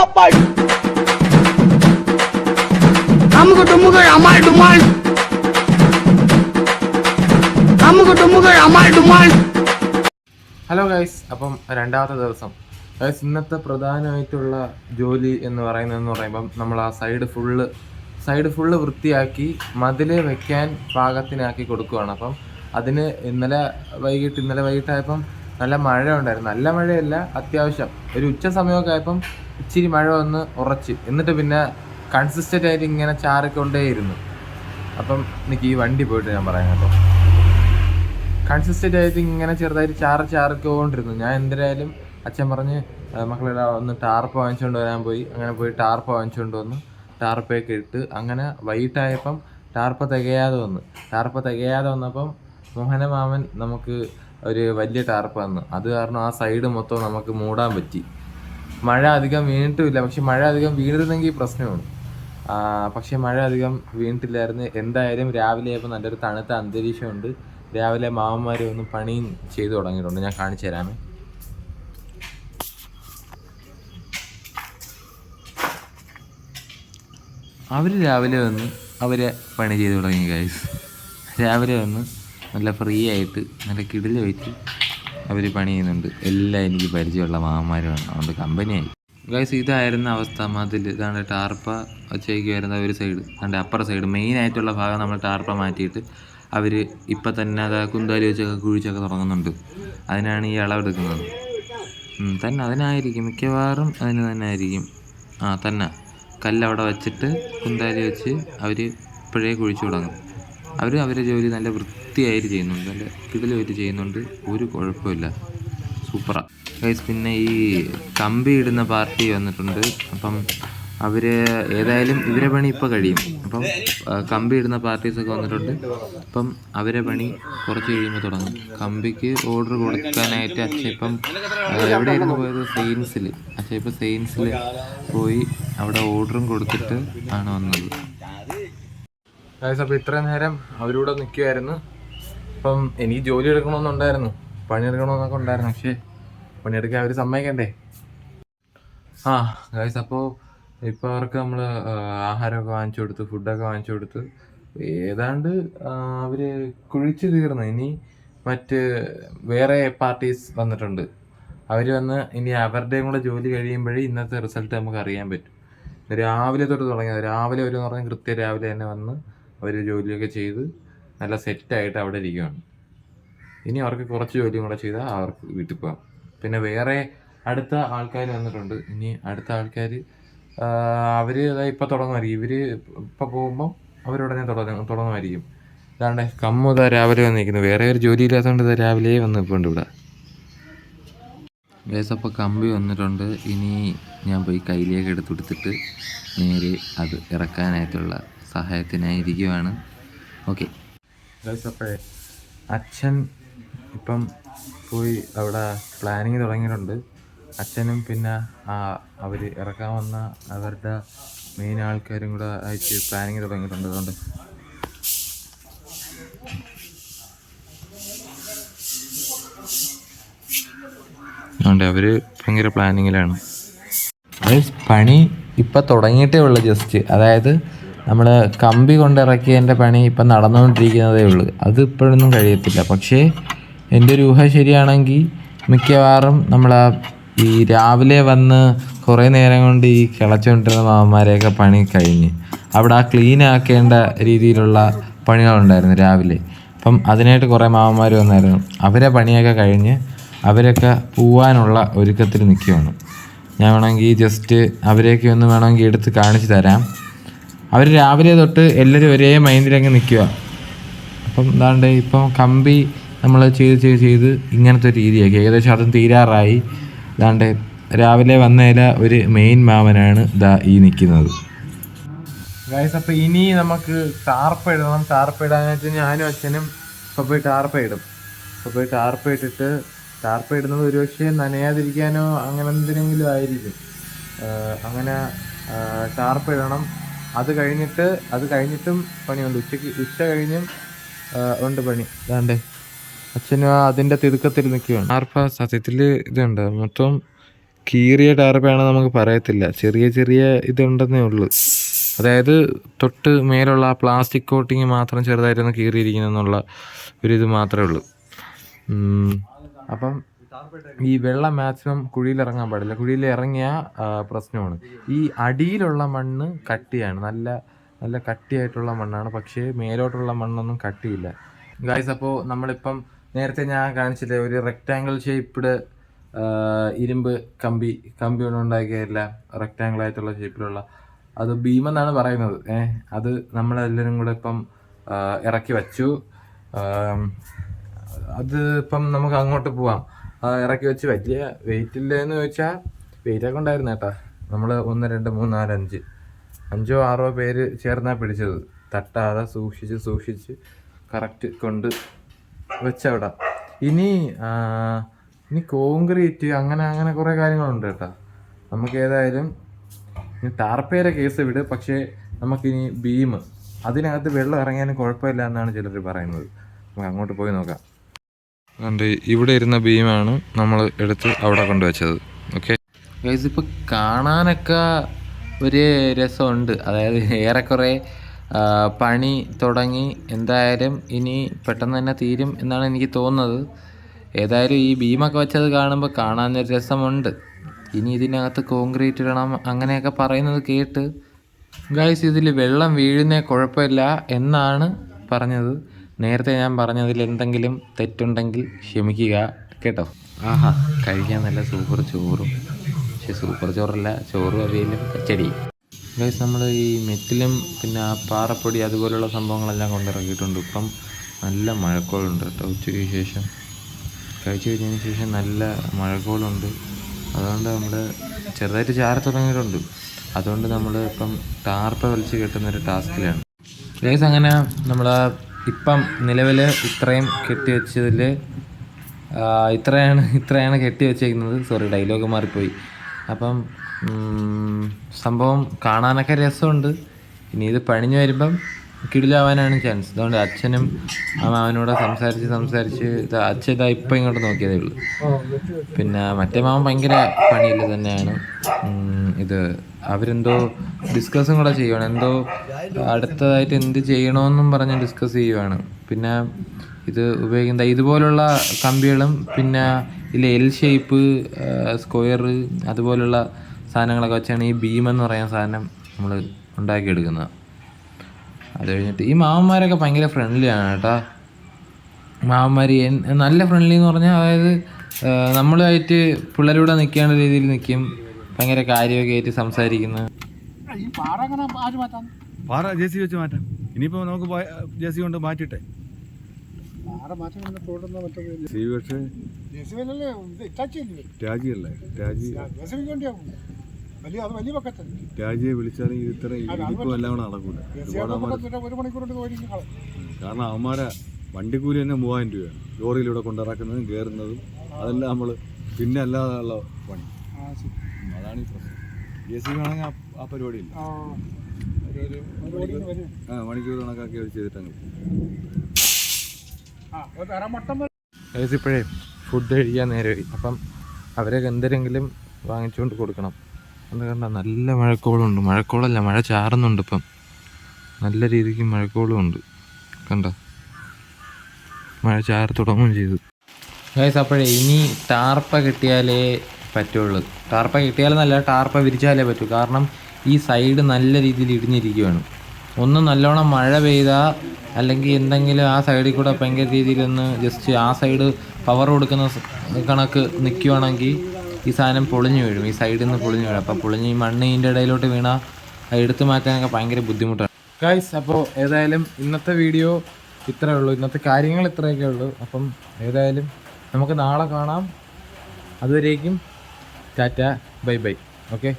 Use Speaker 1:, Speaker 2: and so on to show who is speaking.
Speaker 1: അമാൾ ഡുമാൾ നമുക്ക് ടുമ്മുകൾ അമാൾ ഡുമാൾ
Speaker 2: hello guys അപ്പം രണ്ടാമത്തെ ദിവസം. ഗൈസ് ഇന്നത്തെ പ്രധാനമായിട്ടുള്ള ജോലി എന്ന് പറയുന്നതെന്ന് പറയുമ്പം നമ്മൾ ആ സൈഡ് ഫുള്ള് സൈഡ് ഫുള്ള് വൃത്തിയാക്കി മതിൽ വെക്കാൻ പാകത്തിനാക്കി കൊടുക്കുകയാണ് അപ്പം അതിന് ഇന്നലെ വൈകിട്ട് ഇന്നലെ വൈകിട്ടായപ്പം നല്ല മഴ ഉണ്ടായിരുന്നു നല്ല മഴയല്ല അത്യാവശ്യം. ഒരു ഉച്ച സമയമൊക്കെ ആയപ്പം ഇച്ചിരി മഴ വന്ന് ഉറച്ച്. എന്നിട്ട് പിന്നെ കൺസിസ്റ്റന്റ് ആയിട്ട് ഇങ്ങനെ ചാറിക്കൊണ്ടേയിരുന്നു. അപ്പം എനിക്ക് ഈ വണ്ടി പോയിട്ട് ഞാൻ പറയാം കേട്ടോ. കൺസിസ്റ്റന്റ് ആയിട്ട് ഇങ്ങനെ ചെറുതായിട്ട് ചാറ് ചാറിക്കൊണ്ടിരുന്നു. ഞാൻ എന്തായാലും അച്ഛൻ പറഞ്ഞ് "ആ, മക്കളെ ഒന്ന് ടാർപ്പ് വാങ്ങിച്ചുകൊണ്ട് വരാൻ പോയി. അങ്ങനെ പോയി ടാർപ്പ് വാങ്ങിച്ചുകൊണ്ട് വന്നു. ടാർപ്പൊക്കെ ഇട്ട് അങ്ങനെ വൈകിട്ടായപ്പം ടാർപ്പ തികയാതെ വന്നു. ടാർപ്പ തികയാതെ വന്നപ്പം മോഹന മാമൻ നമുക്ക് ഒരു വലിയ ടാർപ്പ് വന്നു. അത് കാരണം ആ സൈഡ് മൊത്തം നമുക്ക് മൂടാൻ പറ്റി. മഴ അധികം വീണിട്ടുമില്ല. പക്ഷെ മഴ അധികം വീണിരുന്നെങ്കിൽ പ്രശ്നമാണ് പക്ഷെ മഴ അധികം വീണിട്ടില്ലായിരുന്നു. എന്തായാലും രാവിലെ ആയപ്പോൾ നല്ലൊരു തണുത്ത അന്തരീക്ഷമുണ്ട്. രാവിലെ മാമന്മാർ ഒന്ന് പണിയും ചെയ്തു തുടങ്ങിയിട്ടുണ്ട്. ഞാൻ കാണിച്ചു തരാമേ. അവർ രാവിലെ വന്ന് അവരെ പണി ചെയ്തു തുടങ്ങി ഗൈസ് രാവിലെ വന്ന് നല്ല ഫ്രീ ആയിട്ട് നല്ല വെച്ച് അവർ പണി ചെയ്യുന്നുണ്ട്. എല്ലാം എനിക്ക് പരിചയമുള്ള മാമന്മാരുമാണ് അതുകൊണ്ട് കമ്പനിയായി ഗൈസ് ഇതായിരുന്ന അവസ്ഥ. മതിൽ ഇതാണ് ടാർപ്പ. വച്ചേക്ക് വരുന്ന ഒരു സൈഡ് അതിന്റെ അപ്പുറ സൈഡ് മെയിൻ ആയിട്ടുള്ള ഭാഗം നമ്മൾ ടാർപ്പ മാറ്റിയിട്ട് അവർ ഇപ്പം തന്നെ അത് കുന്താലി വെച്ചൊക്കെ കുഴിച്ചൊക്കെ തുടങ്ങുന്നുണ്ട്. അതിനാണ് ഈ അളവെടുക്കുന്നത് തന്നെ അതിനായിരിക്കും. മിക്കവാറും അതിന് തന്നെ ആയിരിക്കും. ആ തന്നെ. കല്ലവിടെ വെച്ചിട്ട് കുന്താലി വെച്ച് അവർ ഇപ്പോഴേ കുഴിച്ചു തുടങ്ങും. അവർ അവരുടെ ജോലി നല്ല വൃത്തിയായിട്ട് ചെയ്യുന്നുണ്ട്. നല്ല കിടിലുമായിട്ട് ചെയ്യുന്നുണ്ട്. ഒരു കുഴപ്പമില്ല. സൂപ്പറാ. ഗൈസ് പിന്നെ ഈ കമ്പി ഇടുന്ന പാർട്ടി വന്നിട്ടുണ്ട്. അപ്പം അവർ ഏതായാലും ഇവരെ പണി ഇപ്പോൾ കഴിയും. അപ്പം കമ്പി ഇടുന്ന പാർട്ടീസൊക്കെ വന്നിട്ടുണ്ട്. അപ്പം അവരെ പണി കുറച്ച് കഴിയുമ്പോൾ തുടങ്ങും. കമ്പിക്ക് ഓർഡർ കൊടുക്കാനായിട്ട് അച്ഛ ഇപ്പം ആ, എവിടെയായിരുന്നു പോയത്? സെയിൻസിൽ അച്ഛ ഇപ്പം സെയിൻസിൽ പോയി അവിടെ ഓർഡറും കൊടുത്തിട്ട് ആണ് വന്നത്. അപ്പോൾ ഇത്രയും നേരം അവരൂടെ നിൽക്കുമായിരുന്നു അപ്പം എനിക്ക് ജോലി എടുക്കണമെന്നുണ്ടായിരുന്നു. പണിയെടുക്കണമെന്നൊക്കെ ഉണ്ടായിരുന്നു. പക്ഷേ പണിയെടുക്കാൻ അവർ സമ്മതിക്കണ്ടേ? ആ ഗൈസ് അപ്പോൾ ഇപ്പോൾ അവർക്ക് നമ്മൾ ആഹാരമൊക്കെ വാങ്ങിച്ചു കൊടുത്ത് ഫുഡൊക്കെ വാങ്ങിച്ചു കൊടുത്ത് ഏതാണ്ട് അവർ കുഴിച്ചു തീർന്നു ഇനി മറ്റ് വേറെ പാർട്ടീസ് വന്നിട്ടുണ്ട്. അവർ വന്ന് ഇനി അവരുടെയും കൂടെ ജോലി കഴിയുമ്പോഴേ ഇന്നത്തെ റിസൾട്ട് നമുക്ക് അറിയാൻ പറ്റും. രാവിലെ തൊട്ട് തുടങ്ങിയത്. രാവിലെ ഒരു പറഞ്ഞാൽ കൃത്യം രാവിലെ തന്നെ വന്ന് അവർ ജോലിയൊക്കെ ചെയ്ത് നല്ല സെറ്റായിട്ട് അവിടെ ഇരിക്കുകയാണ് ഇനി അവർക്ക് കുറച്ച് ജോലിയും കൂടെ ചെയ്താൽ അവർക്ക് വീട്ടിൽ പോകാം പിന്നെ വേറെ അടുത്ത ആൾക്കാർ വന്നിട്ടുണ്ട്. ഇനി അടുത്ത ആൾക്കാർ അവർ ഇപ്പോൾ തുടങ്ങുമായിരിക്കും. ഇവർ ഇപ്പോൾ പോകുമ്പം അവരുടനെ തുടങ്ങും തുടങ്ങുമായിരിക്കും. അതാണ്ട് കമ്മു ഇതാ രാവിലെ വന്നിരിക്കുന്നു. വേറെ ഒരു ജോലി ഇല്ലാത്തതുകൊണ്ട് ഇതാ രാവിലെ വന്ന് നിൽപ്പുണ്ട് ഇവിടെ വേസപ്പോൾ കമ്പി വന്നിട്ടുണ്ട്. ഇനി ഞാൻ പോയി കയ്യിലേക്ക് എടുത്തെടുത്തിട്ട് നേരെ അത് ഇറക്കാനായിട്ടുള്ള സഹായത്തിനായിരിക്കുവാണ്. ഓക്കെ. ഗൈസ് അപ്പോഴേ അച്ഛൻ ഇപ്പം പോയി അവിടെ പ്ലാനിങ് തുടങ്ങിയിട്ടുണ്ട്. അച്ഛനും പിന്നെ അവർ ഇറക്കാൻ വന്ന അവരുടെ മെയിൻ ആൾക്കാരും കൂടെ ആയിട്ട് പ്ലാനിങ് തുടങ്ങിയിട്ടുണ്ട് അതുകൊണ്ട്. അതുകൊണ്ട് അവർ ഭയങ്കര പ്ലാനിങ്ങിലാണ് പണി ഇപ്പം തുടങ്ങിയിട്ടേ ഉള്ളൂ ജസ്റ്റ് അതായത് നമ്മൾ കമ്പി കൊണ്ടിറക്കിയതിന്റെ പണി ഇപ്പം നടന്നുകൊണ്ടിരിക്കുന്നതേ ഉള്ളൂ. അത് ഇപ്പോഴൊന്നും കഴിയത്തില്ല. പക്ഷേ എന്റെ ഒരു ഊഹ ശരിയാണെങ്കിൽ മിക്കവാറും നമ്മൾ ഈ രാവിലെ വന്ന് കുറേ നേരം കൊണ്ട് ഈ കിളച്ചുകൊണ്ടിരുന്ന മാമന്മാരെയൊക്കെ പണി കഴിഞ്ഞ് അവിടെ ആ ക്ലീൻ ആക്കേണ്ട രീതിയിലുള്ള പണികളുണ്ടായിരുന്നു രാവിലെ. അപ്പം അതിനായിട്ട് കുറേ മാമന്മാർ വന്നായിരുന്നു. അവരെ പണിയൊക്കെ കഴിഞ്ഞ് അവരൊക്കെ പോവാനുള്ള ഒരുക്കത്തിൽ നിൽക്കുകയാണ് ഞാൻ വേണമെങ്കിൽ ജസ്റ്റ് അവരെയൊക്കെ ഒന്ന് വേണമെങ്കിൽ എടുത്ത് കാണിച്ചു തരാം. അവർ രാവിലെ തൊട്ട് എല്ലാവരും ഒരേ മൈൻഡിലങ്ങ് നിൽക്കുക അപ്പം എന്താണ്ട് ഇപ്പം കമ്പി നമ്മൾ ചെയ്ത് ചെയ്ത് ചെയ്ത് ഇങ്ങനത്തെ രീതിയാക്കി. ഏകദേശം അതും തീരാറായി. ഇതാണ്ട് രാവിലെ വന്നതില ഒരു മെയിൻ മാമനാണ് ദാ ഈ നിൽക്കുന്നത് ഗൈസ് അപ്പോൾ ഇനി നമുക്ക് ടാർപ്പ് ഇടണം ടാർപ്പ് ഇടാനായിട്ട് ഞാനും അച്ഛനും ഇപ്പോൾ പോയി ടാർപ്പ് ഇടും ഇപ്പോൾ പോയി ടാർപ്പ് ഇട്ടിട്ട് ടാർപ്പ് ഇടുന്നത് ഒരുപക്ഷെ നനയാതിരിക്കാനോ അങ്ങനെ എന്തിനെങ്കിലും ആയിരിക്കും. അങ്ങനെ ടാർപ്പ് ഇടണം അത് കഴിഞ്ഞിട്ട് അത് കഴിഞ്ഞിട്ടും പണിയുണ്ട്. ഉച്ചയ്ക്ക് ഉച്ച കഴിഞ്ഞും ഉണ്ട് പണി. അതാണ്ട് അച്ഛന് അതിന്റെ തിടുക്കത്തിൽ നിൽക്കുകയാണ്. ടാർപ്പ സത്യത്തിൽ ഇതുണ്ട്. മൊത്തം കീറിയ ടാർപ്പയാണ് നമുക്ക് പറയത്തില്ല. ചെറിയ ചെറിയ ഇതുണ്ടെന്നേ ഉള്ളൂ. അതായത് തൊട്ട് മേലുള്ള ആ പ്ലാസ്റ്റിക് കോട്ടിങ് മാത്രം ചെറുതായിട്ടൊന്ന് കീറിയിരിക്കുന്നെന്നുള്ള ഒരിത് മാത്രമേ ഉള്ളൂ. അപ്പം ഈ വെള്ളം മാക്സിമം കുഴിയിൽ ഇറങ്ങാൻ പാടില്ല. കുഴിയിൽ ഇറങ്ങിയ പ്രശ്നമാണ്. ഈ അടിയിലുള്ള മണ്ണ് കട്ടിയാണ്. നല്ല നല്ല കട്ടിയായിട്ടുള്ള മണ്ണാണ്. പക്ഷേ മേലോട്ടുള്ള മണ്ണൊന്നും കട്ടിയില്ല. ഗായ്സ് അപ്പോൾ നമ്മളിപ്പം നേരത്തെ ഞാൻ കാണിച്ചില്ലേ ഒരു റെക്റ്റാങ്കിൾ ഷേപ്പ്ഡ് ഇരുമ്പ് കമ്പി കമ്പി കൊണ്ട് ഉണ്ടാക്കിയല്ല. റെക്റ്റാങ്കിൾ ആയിട്ടുള്ള ഷേപ്പിലുള്ള അത് ഭീമെന്നാണ് പറയുന്നത്. ഏഹ് അത് നമ്മളെല്ലാവരും കൂടെ ഇപ്പം ഇറക്കി വച്ചു. അത് ഇപ്പം നമുക്ക് അങ്ങോട്ട് പോവാം. ഇറക്കി വെച്ച് വലിയ വെയിറ്റ് ഇല്ലെന്ന് ചോദിച്ചാൽ വെയിറ്റ് ഒക്കെ ഉണ്ടായിരുന്നു കേട്ടാ. നമ്മൾ ഒന്ന് രണ്ട് മൂന്ന് നാല് അഞ്ച്. അഞ്ചോ ആറോ പേര് ചേർന്നാ പിടിച്ചത്. തട്ടാതെ സൂക്ഷിച്ച് സൂക്ഷിച്ച് കറക്റ്റ് കൊണ്ട് വെച്ചവിടെ. ഇനി ഇനി കോൺക്രീറ്റ് അങ്ങനെ അങ്ങനെ കുറേ കാര്യങ്ങളുണ്ട് കേട്ടാ. നമുക്ക് ഏതായാലും ഇനി ടാർപ്പേരെ കേസ് വിട്. പക്ഷേ നമുക്കിനി ബീം അതിനകത്ത് വെള്ളം ഇറങ്ങിയാലും കുഴപ്പമില്ല എന്നാണ് ചിലർ പറയുന്നത്. നമുക്ക് അങ്ങോട്ട് പോയി നോക്കാം. അതുകൊണ്ട് ഇവിടെ ഇരുന്ന ബീമാണ് നമ്മൾ എടുത്ത് അവിടെ കൊണ്ടുവച്ചത്. ഓക്കെ ഇതിപ്പോൾ കാണാനൊക്കെ ഒരു രസമുണ്ട്. അതായത് ഏറെക്കുറെ പണി തുടങ്ങി എന്തായാലും ഇനി പെട്ടെന്ന് തന്നെ തീരും എന്നാണ് എനിക്ക് തോന്നുന്നത്. ഏതായാലും ഈ ബീമൊക്കെ വെച്ചത് കാണുമ്പോൾ കാണാനൊരു രസമുണ്ട്. ഇനി ഇതിനകത്ത് കോൺക്രീറ്റ് ഇടണം അങ്ങനെയൊക്കെ പറയുന്നത് കേട്ട് ഗൈസ് ഇതിൽ വെള്ളം വീഴുന്നേ കുഴപ്പമില്ല എന്നാണ് പറഞ്ഞത്. നേരത്തെ ഞാൻ പറഞ്ഞതിൽ എന്തെങ്കിലും തെറ്റുണ്ടെങ്കിൽ ക്ഷമിക്കുക കേട്ടോ? ആഹാ കഴിക്കാൻ നല്ല സൂപ്പർ ചോറും. പക്ഷെ സൂപ്പർ ചോറല്ല ചോറും അവിയലും പച്ചടി. ഗൈസ് നമ്മൾ ഈ മെറ്റിലും പിന്നെ പാറപ്പൊടി അതുപോലുള്ള സംഭവങ്ങളെല്ലാം കൊണ്ടിറക്കിയിട്ടുണ്ട്. ഇപ്പം നല്ല മഴക്കോളുണ്ട് കേട്ടോ ഉച്ചയ്ക്ക് ശേഷം. കഴിച്ചു കഴിഞ്ഞതിന് ശേഷം നല്ല മഴക്കോളുണ്ട്. അതുകൊണ്ട് നമ്മൾ ചെറുതായിട്ട് ചാര തുടങ്ങിയിട്ടുണ്ട്. അതുകൊണ്ട് നമ്മൾ ഇപ്പം ടാർപ്പ വലിച്ച് കെട്ടുന്നൊരു ടാസ്കിലാണ്. ഗൈസ് അങ്ങനെ നമ്മൾ ഇപ്പം നിലവിൽ ഇത്രയും കെട്ടി വെച്ചതിൽ ഇത്രയാണ് ഇത്രയാണ് കെട്ടി വെച്ചേക്കുന്നത്. സോറി ഡയലോഗ് മാറിപ്പോയി. അപ്പം സംഭവം കാണാനൊക്കെ രസമുണ്ട്. ഇനി ഇത് പണിഞ്ഞു വരുമ്പം കിടിലാവാനാണ് ചാൻസ് അതുകൊണ്ട് അച്ഛനും മാമനോട് സംസാരിച്ച് സംസാരിച്ച് അച്ഛൻ ഇതാ ഇപ്പം ഇങ്ങോട്ട് നോക്കിയതേ ഉള്ളൂ. പിന്നെ മറ്റേ മാമൻ ഭയങ്കര പണിയിൽ തന്നെയാണ്. ഇത് അവരെന്തോ ഡിസ്കസും കൂടെ ചെയ്യുവാണ്. എന്തോ അടുത്തതായിട്ട് എന്ത് ചെയ്യണമെന്നും പറഞ്ഞ് ഡിസ്കസ് ചെയ്യുവാണ്. പിന്നെ ഇത് ഉപയോഗിക്കുന്ന ഇതുപോലുള്ള കമ്പികളും പിന്നെ ഇതിൽ എൽ ഷേപ്പ് സ്ക്വയർ അതുപോലുള്ള സാധനങ്ങളൊക്കെ വെച്ചാണ് ഈ ബീം എന്ന് പറയുന്ന സാധനം നമ്മൾ ഉണ്ടാക്കിയെടുക്കുന്നത്. അത് കഴിഞ്ഞിട്ട് ഈ മാമന്മാരൊക്കെ ഭയങ്കര ഫ്രണ്ട്ലിയാണ് കേട്ടോ. മാമന്മാർ നല്ല ഫ്രണ്ട്ലി എന്ന് പറഞ്ഞാൽ അതായത് നമ്മളായിട്ട് നമ്മളുമായിട്ട് പിള്ളേരൂടെ നിൽക്കേണ്ട രീതിയിൽ നിൽക്കും. ഭയങ്കര കാര്യമൊക്കെ ആയിട്ട് സംസാരിക്കുന്നു.
Speaker 3: ഈ പാറ
Speaker 4: ജെ സി വെച്ച് മാറ്റാം. ഇനിയിപ്പോൾ നമുക്ക് ജെ സി കൊണ്ട് മാറ്റിട്ടെ രാജിയല്ലേ രാജി
Speaker 3: വലിയ അത് വലിയ
Speaker 4: രാജിയെ വിളിച്ചാലും ഇത് ഇത്ര ഇരിക്കും എല്ലാം കൂടെ നടക്കൂല
Speaker 3: ഒരു
Speaker 4: കാരണം അവന്മാരെ വണ്ടിക്കൂലി തന്നെ മൂവായിരം രൂപയാണ്. ലോറിയിലൂടെ കൊണ്ടിറക്കുന്നതും കയറുന്നതും അതെല്ലാം നമ്മൾ പിന്നെ അല്ലാതെ ഉള്ള പണി.
Speaker 3: ആ ശരി.
Speaker 4: അതാണ് ഈ പ്രശ്നം. ജെ സി ആണെങ്കിൽ ആ- പരിപാടി പരിപാടിയില്ല.
Speaker 3: ആ
Speaker 4: മണിക്കൂർ കണക്കാക്കി അവർ ചെയ്തിട്ടങ്ങ്
Speaker 2: ഇപ്പോഴേ ഫുഡ് കഴിക്കാൻ നേരമായി അപ്പം അവരെ എന്തെങ്കിലും വാങ്ങിച്ചുകൊണ്ട് കൊടുക്കണം. അത് കണ്ട നല്ല മഴക്കോളുണ്ട്. മഴക്കോളല്ല മഴ ചാറുന്നുണ്ട് ഇപ്പം. നല്ല രീതിക്ക് മഴക്കോളും ഉണ്ട് കണ്ട? മഴ ചാറ് തുടങ്ങുകയും ചെയ്തു. ഗൈസ് അപ്പോഴേ ഇനി ടാർപ്പ കിട്ടിയാലേ പറ്റുള്ളൂ. ടാർപ്പ കിട്ടിയാലെന്നല്ല ടാർപ്പ വിരിച്ചാലേ പറ്റൂ. കാരണം ഈ സൈഡ് നല്ല രീതിയിൽ ഇടിഞ്ഞിരിക്കുകയാണ് ഒന്ന് നല്ലോണം മഴ പെയ്താൽ അല്ലെങ്കിൽ എന്തെങ്കിലും ആ സൈഡിൽ കൂടെ ഭയങ്കര രീതിയിലൊന്ന് ജസ്റ്റ് ആ സൈഡ് പവർ കൊടുക്കുന്ന കണക്ക് നിൽക്കുവാണെങ്കിൽ ഈ സാധനം പൊളിഞ്ഞു വീഴും. ഈ സൈഡിൽ നിന്ന് പൊളിഞ്ഞു വീഴും. അപ്പോൾ പൊളിഞ്ഞ് ഈ മണ്ണ് ഇതിന്റെ ഇടയിലോട്ട് വീണാൽ അത് എടുത്തു മാറ്റാനൊക്കെ ഭയങ്കര ബുദ്ധിമുട്ടാണ്. ഗൈസ് അപ്പോൾ ഏതായാലും ഇന്നത്തെ വീഡിയോ ഇത്രയേ ഉള്ളൂ. ഇന്നത്തെ കാര്യങ്ങൾ ഇത്രയൊക്കെ ഉള്ളൂ. അപ്പം ഏതായാലും നമുക്ക് നാളെ കാണാം. അതുവരേക്കും ടാറ്റ. Bye bye. ഓക്കെ